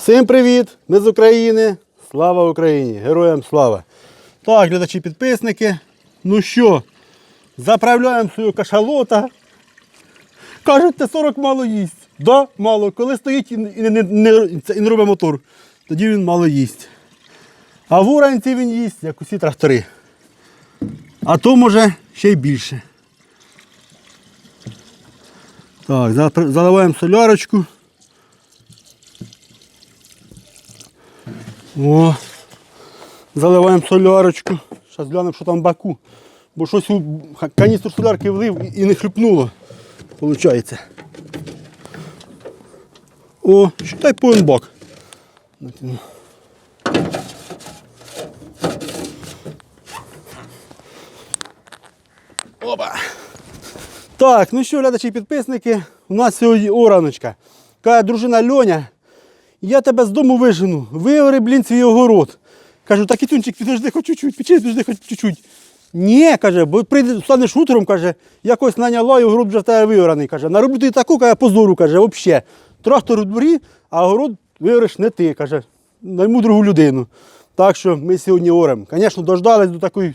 Всім привіт! Ми з України. Слава Україні! Героям слава! Так, глядачі підписники. Ну що, заправляємо свою кашалота. Кажуть, ти 40 мало їсть. Да, мало. Коли стоїть і не, не, не, і не робить мотор, тоді він мало їсть. А в уранці він їсть, як усі трактори. А то може ще й більше. Так, заливаємо солярочку. О, заливаємо солярочку. Зараз глянемо, що там в баку. Бо щось у каністру солярки влив і- не хлюпнуло. Получається. О, считай повен бак. Опа. Так, ну що, глядачі підписники, у нас сьогодні ораночка. Каже дружина Льоня, я тебе з дому вижену, виори, блін, свій огород. Кажу, так Кітюнчик, підожди хоч чуть-чуть, підожди хоч чуть-чуть. Ні, каже, бо прийде, станеш утром, каже, якось наняла і огород вже в тебе виораний. Каже, нароблю ти таку, каже, позору, каже, взагалі. Трактор у дворі, а огород виориш не ти, каже, найму другу людину. Так що ми сьогодні оремо. Звісно, дождались до такої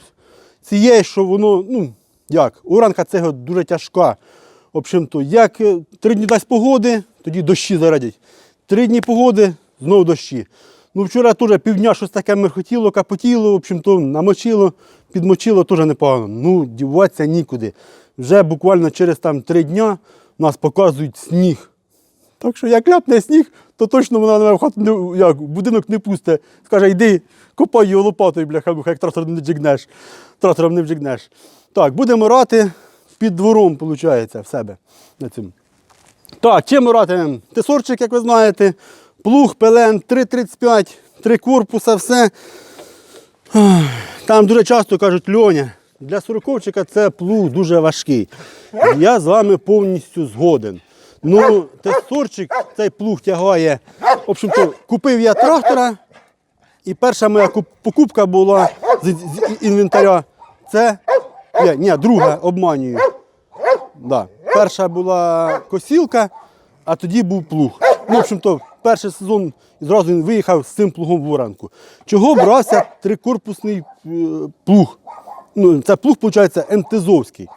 цієї, що воно, ну, як, уранка цього дуже тяжка. В общем-то, як е, три дні дасть погоди, тоді дощі зарадять. Три дні погоди, знову дощі. Ну, вчора теж півдня щось таке мерхотіло, капотіло, в общем-то, намочило, підмочило, теж непогано. Ну, діватися нікуди. Вже буквально через там три дня нас показують сніг. Так що як ляпне сніг, то точно вона в хату не, як, будинок не пусте. Скаже, йди, копай його лопатою, бляха, як трактором не джигнеш. Трактором не вджигнеш. Так, будемо рати під двором, виходить, в себе на цьому. Так, чим ми ратимемо? Тесорчик, як ви знаєте, плуг, пелен, 3,35, три корпуса, все. Там дуже часто кажуть, Льоня, для сороковчика це плуг дуже важкий. Я з вами повністю згоден. Ну, тесорчик цей плуг тягає. В общем-то, купив я трактора, і перша моя покупка була з, з інвентаря. Це. Ні, ні, друга обманюю. Да. Перша була косілка, а тоді був плуг. Ну, в общем-то, перший сезон зразу він виїхав з цим плугом в Оранку. Чого брався трикорпусний е, плуг? Ну, це плуг, виходить, МТЗовський.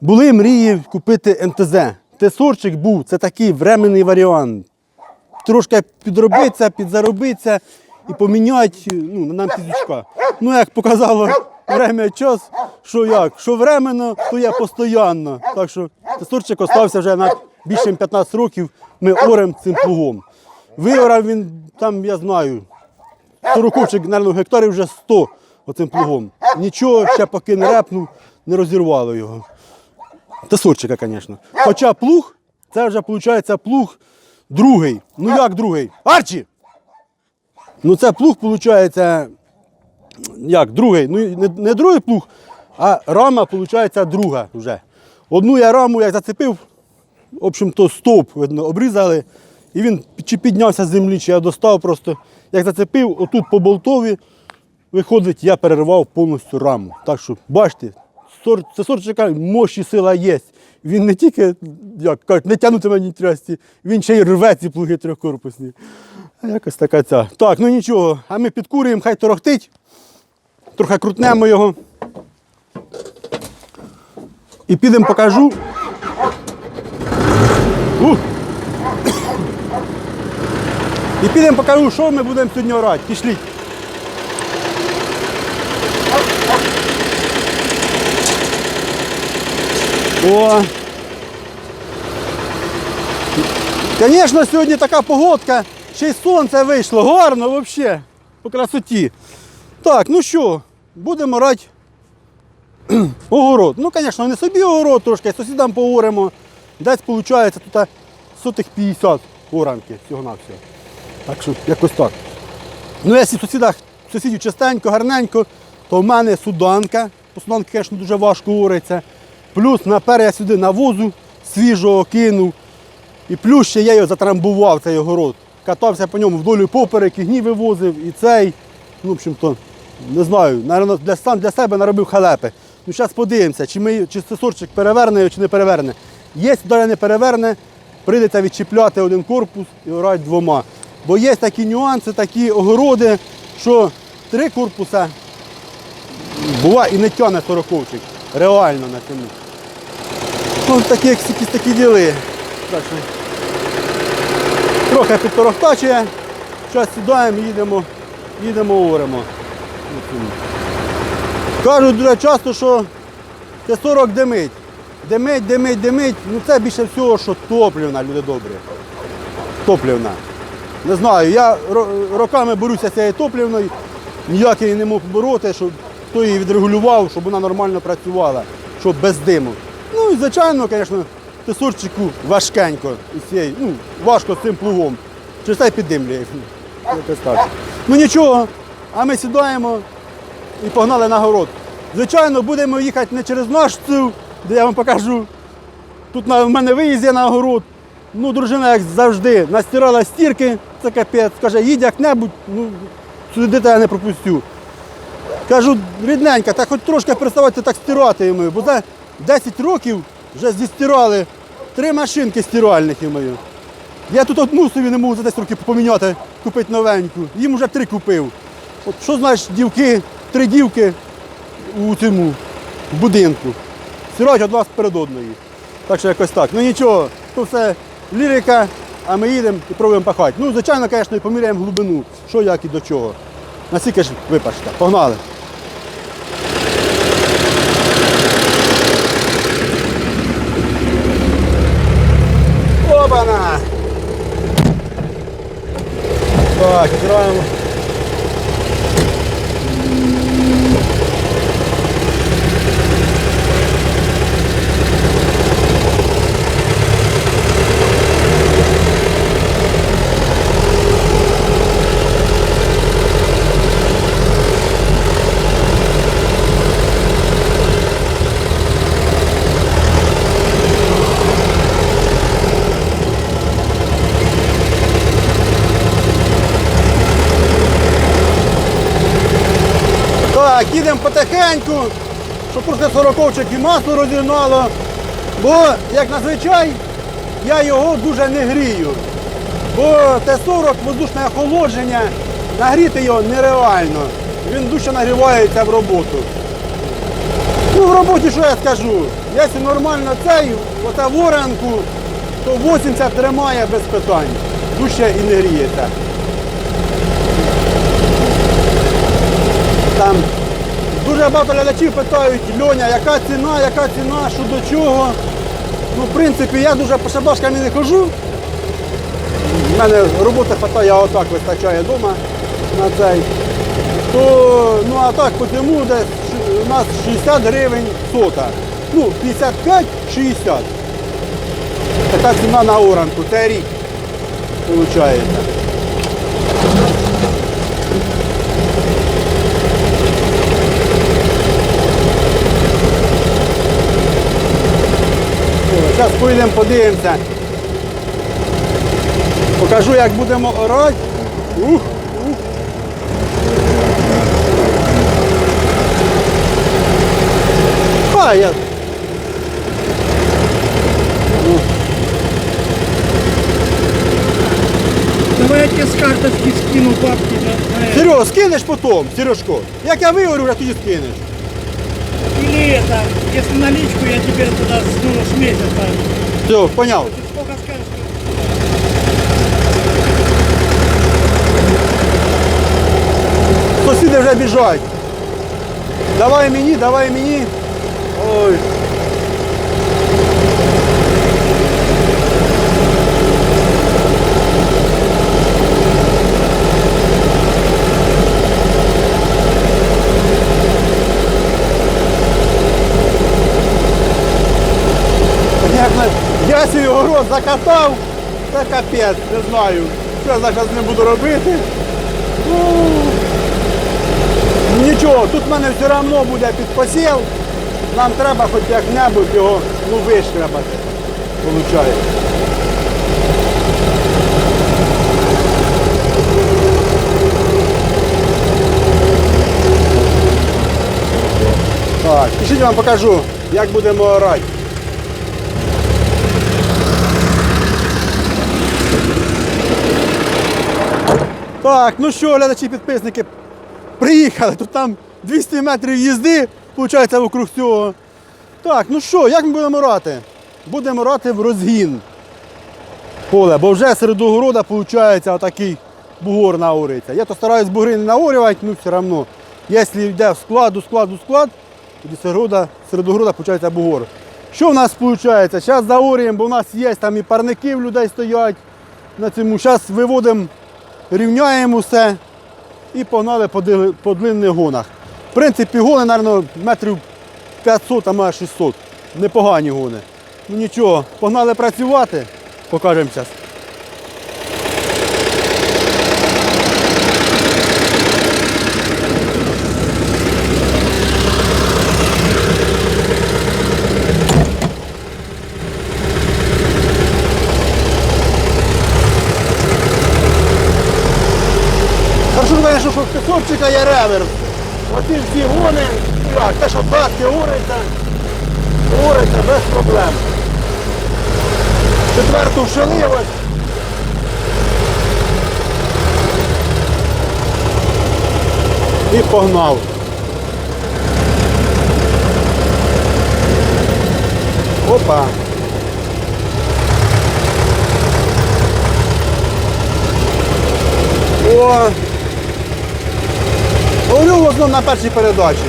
Були мрії купити МТЗ. Тесорчик був, це такий временний варіант. Трошки підробиться, підзаробиться і поміняти ну, нам пізючка. Ну, як показало время час, що як, що временно, то є постійно. Так що тесорчик остався вже на більше 15 років, ми орем цим плугом. Виорав він там, я знаю, Сороковчик, мабуть, гектарів вже 100 оцим плугом. Нічого ще поки не репнув, не розірвало його. Тесорчика, звісно. Хоча плуг, це вже виходить плуг другий. Ну як другий? Арчі! Ну це плуг, виходить, як другий. Ну не, не другий плуг, а рама, виходить, друга вже. Одну я раму як зацепив, в общем-то, стовп видно, обрізали, і він чи піднявся з землі, чи я достав просто. Як зацепив, отут по болтові, виходить, я перервав повністю раму. Так що, бачите, сор, це сорчика мощі сила є. Він не тільки, як кажуть, не тягнутиме ні трясті, він ще й рве ці плуги трьохкорпусні. Якось така ця. Так, ну нічого, а ми підкурюємо, хай торохтить. Трохи крутнемо його. І підемо покажу. Ух! І підемо покажу, що ми будемо сьогодні орати. Пішліть. О! Звісно, сьогодні така погодка, ще й сонце вийшло, гарно взагалі, по красоті. Так, ну що, будемо рати огород. Ну, звісно, не собі огород трошки, сусідам пооремо. Десь виходить тут сотих 50 оранки всього на всього. Так що якось так. Ну, якщо сусідах, сусідів частенько, гарненько, то в мене суданка. По суданки, звісно, дуже важко ориться. Плюс напер я сюди навозу свіжого кинув. І плюс ще я його затрамбував, цей огород. Катався по ньому вдолі поперек, і гні вивозив, і цей. Ну, в общем-то, не знаю, наверно, для, сам для себе наробив халепи. Ну, зараз подивимося, чи, ми, чи сорчик переверне чи не переверне. Далі не переверне, прийдеться відчіпляти один корпус і орати двома. Бо є такі нюанси, такі огороди, що три корпуса буває і не тягне сороковчик. Реально на цьому. Ну, такі якісь такі діли. Так трохи підторохтачує. Зараз сідаємо, їдемо, їдемо оремо. Кажуть дуже часто, що це 40 димить. Димить, димить, димить. Ну це більше всього, що топлівна, люди добрі. Топлівна. Не знаю, я роками борюся з цією топлівною, ніяк її не мог побороти, щоб хто її відрегулював, щоб вона нормально працювала, щоб без диму. Ну і звичайно, звісно, тесорчику важкенько із ну, важко з цим плугом. Через це піддимлює. Ну нічого, а ми сідаємо і погнали на город. Звичайно, будемо їхати не через наш цю, де я вам покажу. Тут в мене виїзд є на огород. Ну, дружина, як завжди, настирала стірки, це капець. Каже, їдь як-небудь, ну, сюди я не пропустю. Кажу, рідненька, та хоч трошки переставайте так стирати йому, бо за 10 років вже зістирали три машинки стиральних йому. Я тут одну собі не можу за 10 років поміняти, купити новеньку. Їм вже три купив. От що знаєш, дівки, три дівки у цьому в будинку. Стирають одна перед одною. Так що якось так. Ну нічого, то все лірика, а ми їдемо і пробуємо пахати. Ну, звичайно, звісно, і поміряємо глибину, що як і до чого. Наскільки ж випашка. Погнали. Так, збираємо. Так, їдемо потихеньку, щоб просто сороковчик і масло розігнало. Бо, як зазвичай, я його дуже не грію. Бо Т-40 воздушне охолодження, нагріти його нереально. Він дуже нагрівається в роботу. Ну, в роботі що я скажу? Якщо нормально цей, ота воронку, то 80 тримає без питань. Дужче і не гріється. Там дуже багато глядачів питають, Льоня, яка ціна, яка ціна, що до чого. Ну, в принципі, я дуже по шабашкам не хожу. У мене роботи хватає, отак вистачає вдома на цей. То, ну а так по цьому десь у нас 60 гривень сота. Ну, 55-60. Така ціна на оранку, це рік. Виходить. Зараз поїдемо, подивимося. Покажу, як будемо орати. Ух, ух. А, я... Давай я тебе с карточки скину бабки на. Сереж, скинеш потім, Сережко. Як я виговорю, вже тоді скинеш. Или это, если наличку, я тебе туда скину с месяца. Все, поняв. Ты сколько скажешь? Сусіди вже біжать. Давай мені, давай мені. капець, не знаю. Що я зараз не буду робити. Ну, Нічого, тут в мене все одно буде підпосів. Нам треба хоч як-небудь його ну, вишкребати. Получає. Так, пішіть вам покажу, як будемо орати. Так, ну що, глядачі, підписники, приїхали. Тут там 200 метрів їзди, виходить, вокруг цього. Так, ну що, як ми будемо рати? Будемо рати в розгін. Поле, бо вже серед огорода виходить отакий бугор наориться. Я то стараюсь бугри не наорювати, ну все одно. Якщо йде в склад, у склад, у склад, тоді серед огорода виходить бугор. Що в нас виходить? Зараз заорюємо, бо в нас є там і парники в людей стоять на цьому. Зараз виводимо, рівняємо все і погнали по, длинних гонах. В принципі, гони, мабуть, метрів 500, а може 600. Непогані гони. Ну нічого, погнали працювати, покажемо зараз. Хорошо, конечно, що в пісочника є реверс. Оці всі гони, так, те, що баски гориться, гориться без проблем. Четверту вшили ось. І погнав. Опа. О! Говорю в основному на першій передачі.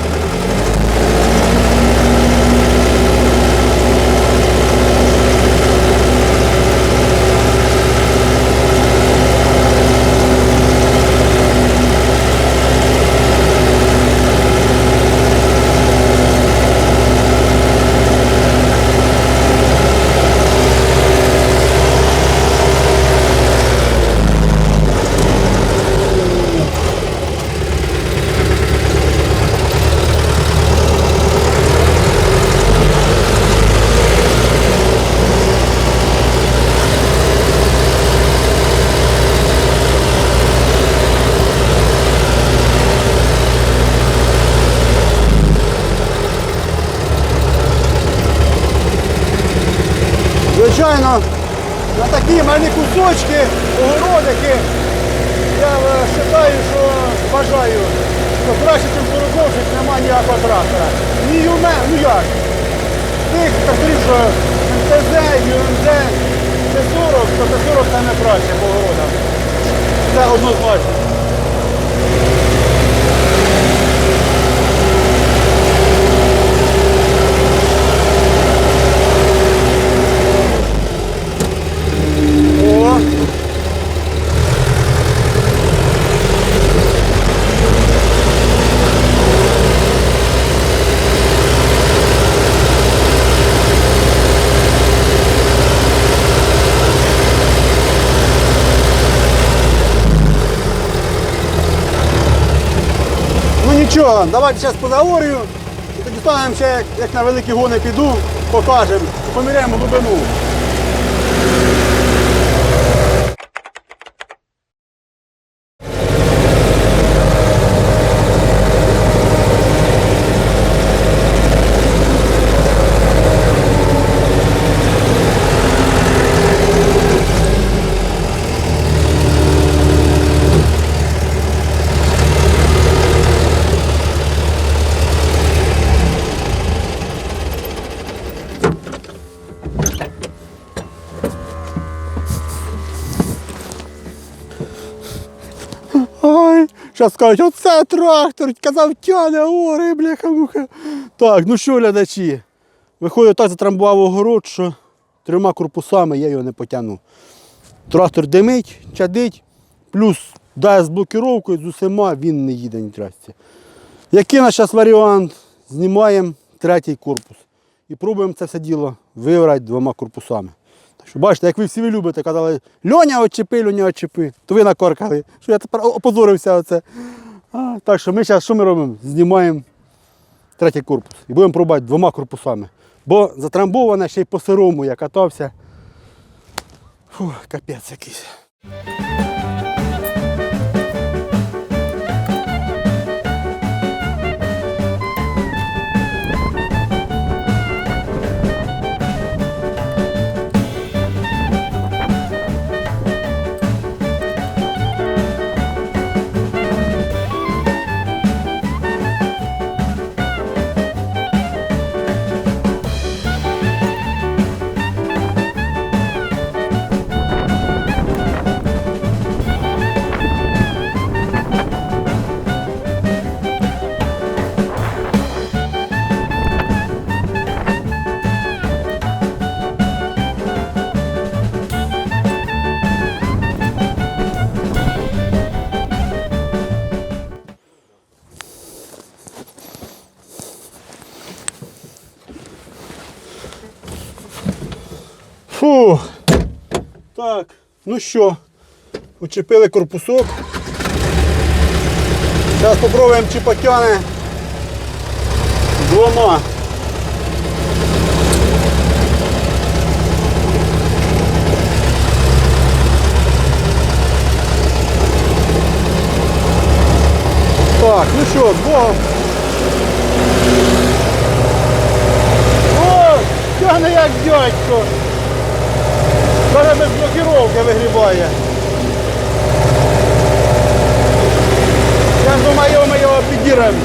Звичайно, такі кусочки, огородики, я вважаю, що бажаю, що краще, ніж Борозовчик, немає ніякого трактора. Ні юме, ну як? Тих тракторів, що МТЗ, ЮМЗ, Т-40, то Т-40 найкраще краще по городам. Це однозначно. О! Ну давайте зараз позаорію. І тоді станемо ще, як на великі гони піду, покажемо, поміряємо глибину. Зараз скажуть, оце трактор, казав тяне, ори, бляха муха. Так, ну що, глядачі, виходить, так затрамбував огород, що трьома корпусами я його не потягну. Трактор димить, чадить, плюс дає з блокіровкою, з усіма він не їде ні трасці. Який у нас зараз варіант? Знімаємо третій корпус і пробуємо це все діло виграти двома корпусами. Що бачите, як ви всі ви любите, казали, Льоня очепи, Льоня очепи, то ви накоркали, що я тепер опозорився оце. А, так що ми зараз що ми робимо? Знімаємо третій корпус і будемо пробувати двома корпусами. Бо затрамбоване ще й по сирому я катався. Фу, капець якийсь. Ну що, учепили корпусок. Зараз спробуємо, чи потягне двома. Так, ну що, з Богом. О, тягне як дядько. Зараз без блокировки вигрібає. Я думаю, ми його підіремо.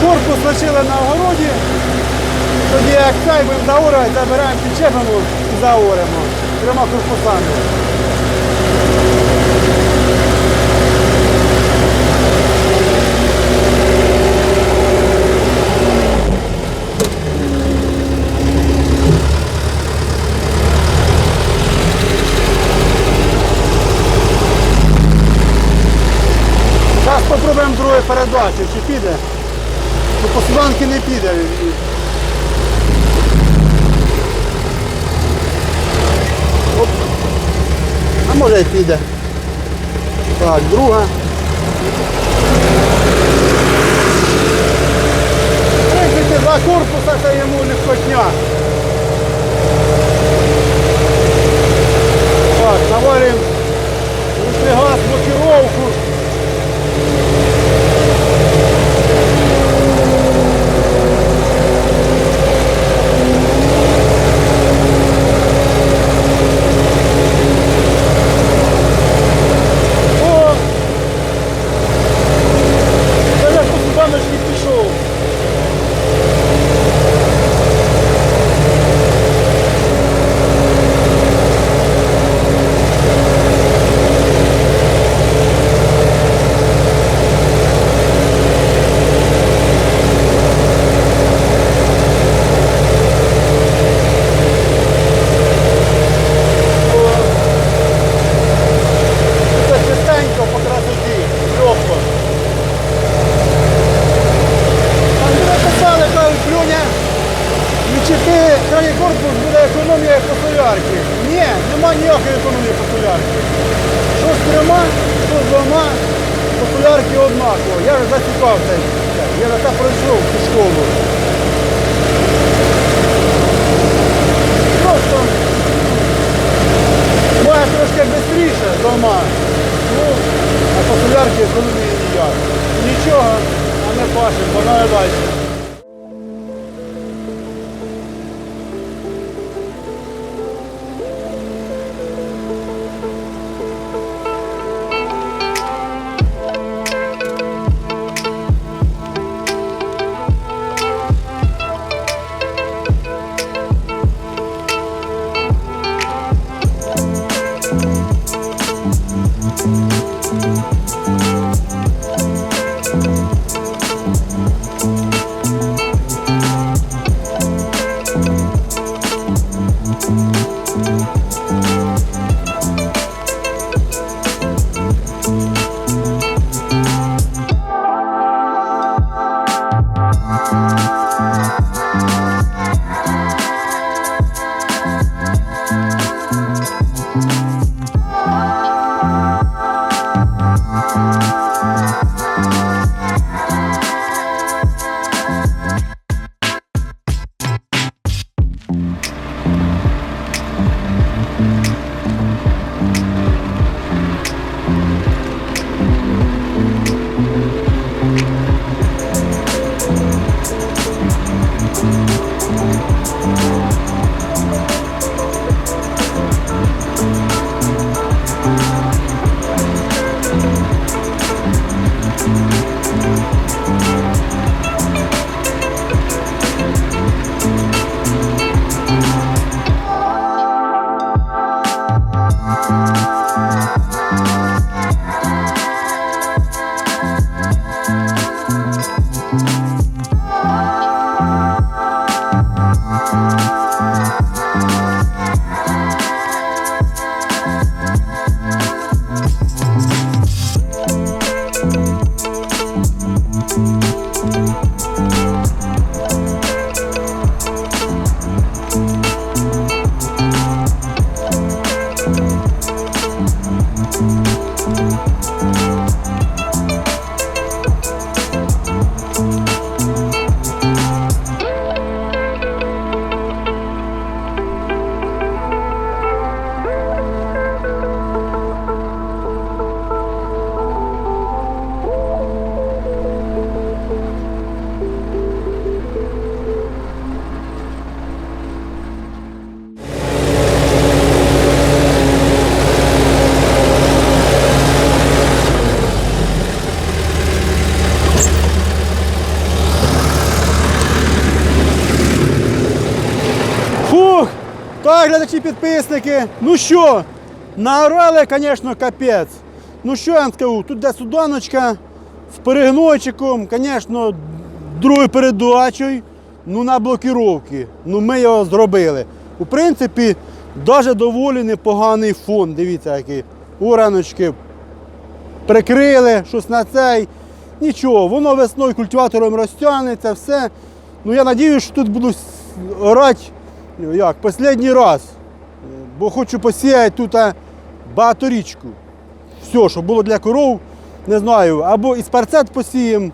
Корпус лишили на огороді. Тоді як цей будемо заорати, забираємо підчепимо і заоремо. Трьома корпусами. Зараз спробуємо другої передачі, чи піде. Ну, по суданки не піде. Оп. А може і піде. Так, друга. В принципі, за корпуса це йому не скотня. Так, навалюємо ручний газ, блокировку. О! Та я по баночки пішов. Це чистенько по красоті, легко. Там люди писали, кажуть, Люня, відчепи крайній корпус буде економія по солярки. Ні, нема ніякої економії по солярки. Що з трьома, що з двома, по солярки однаково. Я вже зацікався. Я так пройшов цю школу. Просто Має трошки швидше дома. Ну, а популярки економії ніяк. Нічого, а не пашемо, і далі. Так, глядачі підписники. Ну що, наорали, звісно, капець. Ну що я вам скажу, тут де суданочка з перегнойчиком, звісно, другою передачею, ну на блокіровки. Ну ми його зробили. У принципі, навіть доволі непоганий фон. Дивіться, який. Ураночки прикрили, щось на цей. Нічого, воно весною культиватором розтягнеться, все. Ну я сподіваюся, що тут буду орати як, останній раз. Е, Бо хочу посіяти тут а, багаторічку. Все, що було для коров, не знаю, або із парцет посіємо,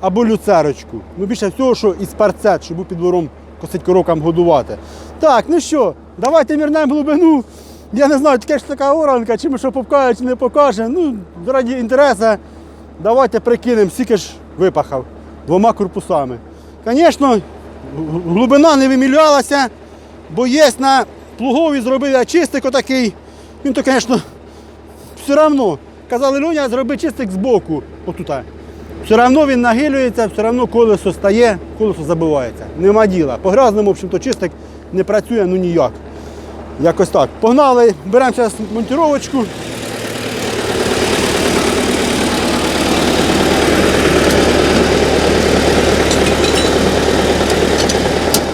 або люцерочку. Ну більше всього, що із парцет, щоб під двором косить коровкам годувати. Так, ну що, давайте мірнемо глибину. Я не знаю, таке ж така оранка, чи ми що покаже, чи не покаже. Ну, заради інтересу, давайте прикинемо, скільки ж випахав двома корпусами. Звісно, глибина не вимілялася, бо є на плугові зробив я чистик отакий. Він то, звісно, все одно. Казали, Люня, зроби чистик з боку. Отута. Все одно він нагилюється, все одно колесо стає, колесо забивається. Нема діла. По грязному, в общем-то, чистик не працює ну ніяк. Якось так. Погнали, беремо зараз монтировочку.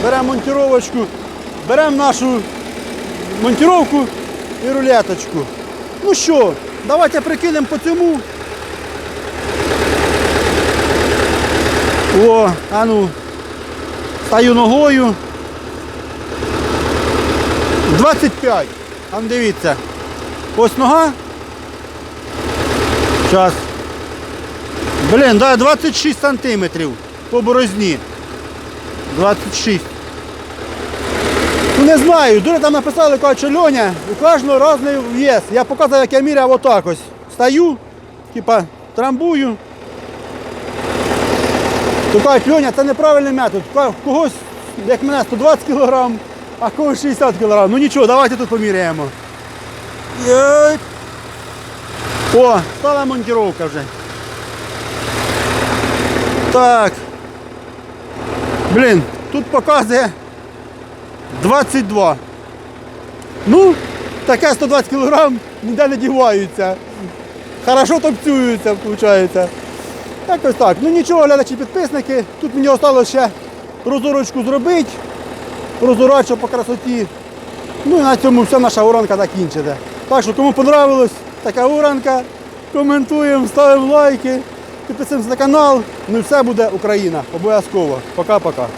Беремо монтировочку, беремо нашу монтировку і рулеточку. Ну що, давайте прикинемо по цьому. О, а ну, стаю ногою. 25. А дивіться. Ось нога. Зараз. Блін, да, 26 сантиметрів по борозні. 26. Ну не знаю, дуже там написали, кажуть, Льоня, у кожного різний в'єс. Я показав, як я міряв отак ось. Стаю, типа трамбую. То Льоня, це неправильний метод. Когось, як мене, 120 кг, а когось 60 кг. Ну нічого, давайте тут поміряємо. О, стала монтировка вже. Так. Блін, тут показує 22. Ну, таке 120 кг ніде не діваються. Хорошо топцюються, виходить. Якось так. Ну нічого, глядачі підписники. Тут мені залишилося ще розорочку зробити. Розорочу по красоті. Ну і на цьому вся наша уранка закінчиться. Так що кому понравилось така уранка, коментуємо, ставимо лайки, підписуємося на канал. Ну і все буде Україна. Обов'язково. Пока-пока.